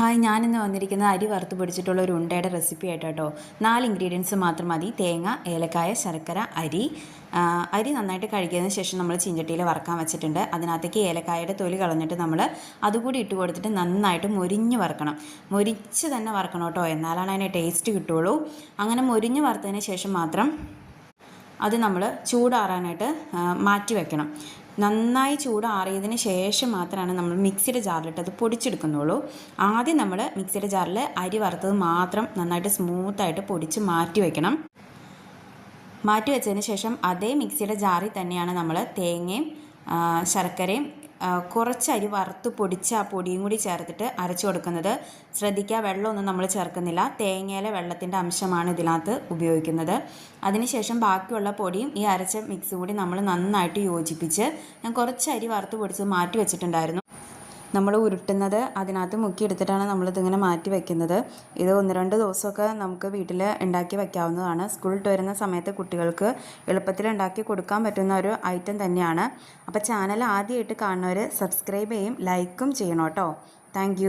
Hi ഞാനിന്ന് വന്നിരിക്കുന്നത് അരി വറുത്ത് പൊടിച്ചിട്ടുള്ള ഒരു ഉണ്ടയുടെ റെസിപ്പി ആയിട്ട് കേട്ടോ നാല് ഇൻഗ്രീഡിയൻസ് മാത്രം മതി. തേങ്ങ ഏലക്കായ ശർക്കര അരി. അരി നന്നായിട്ട് കഴുകിയതിന് ശേഷം നമ്മൾ ചീഞ്ചട്ടിയിൽ വറക്കാൻ വെച്ചിട്ടുണ്ട്. അതിനകത്തേക്ക് ഏലക്കായയുടെ തൊലി കളഞ്ഞിട്ട് നമ്മൾ അതുകൂടി ഇട്ട് കൊടുത്തിട്ട് നന്നായിട്ട് മൊരിഞ്ഞ് വറക്കണം. മൊരിച്ച് തന്നെ വറക്കണം കേട്ടോ. എന്നാലാണ് അതിന് ടേസ്റ്റ് കിട്ടുള്ളൂ അങ്ങനെ മൊരിഞ്ഞ് വറുത്തതിന് ശേഷം മാത്രം അത് നമ്മൾ ചൂടാറാനായിട്ട് മാറ്റി വെക്കണം. നന്നായി ചൂടാറിയതിന് ശേഷം മാത്രമാണ് നമ്മൾ മിക്സിയുടെ ജാറിലിട്ട് അത് പൊടിച്ചെടുക്കുന്നുള്ളൂ. ആദ്യം നമ്മൾ മിക്സിയുടെ ജാറിൽ അരി വറുത്തത് മാത്രം നന്നായിട്ട് സ്മൂത്തായിട്ട് പൊടിച്ച് മാറ്റി വയ്ക്കണം മാറ്റി വെച്ചതിന് ശേഷം അതേ മിക്സിയുടെ ജാറിൽ തന്നെയാണ് നമ്മൾ തേങ്ങയും ശർക്കരയും കുറച്ച് അരി വറുത്ത് പൊടിച്ച ആ പൊടിയും കൂടി ചേർത്തിട്ട് അരച്ചു കൊടുക്കുന്നത്. ശ്രദ്ധിക്കുക വെള്ളമൊന്നും നമ്മൾ ചേർക്കുന്നില്ല. തേങ്ങയിലെ വെള്ളത്തിന്റെ അംശമാണ് ഇതിനകത്ത് ഉപയോഗിക്കുന്നത്. അതിനുശേഷം ബാക്കിയുള്ള പൊടിയും ഈ അരച്ച മിക്സും കൂടി നമ്മൾ നന്നായിട്ട് യോജിപ്പിച്ച് ഞാൻ കുറച്ച് അരി വറുത്ത് പൊടിച്ച് മാറ്റി വെച്ചിട്ടുണ്ടായിരുന്നു. നമ്മൾ ഉരുട്ടുന്നത് അതിനകത്ത് മുക്കിയെടുത്തിട്ടാണ് നമ്മളിതിങ്ങനെ മാറ്റി വെക്കുന്നത്. ഇത് ഒന്ന് രണ്ട് ദിവസമൊക്കെ നമുക്ക് വീട്ടിൽ ഉണ്ടാക്കി വെക്കാവുന്നതാണ്. സ്കൂളിൽ വരുന്ന സമയത്ത് കുട്ടികൾക്ക് എളുപ്പത്തിൽ ഉണ്ടാക്കി കൊടുക്കാൻ പറ്റുന്ന ഒരു ഐറ്റം തന്നെയാണ്. അപ്പോൾ ചാനൽ ആദ്യമായിട്ട് കാണുന്നവർ സബ്സ്ക്രൈബ് ചെയ്യും ലൈക്കും ചെയ്യണം കേട്ടോ. താങ്ക്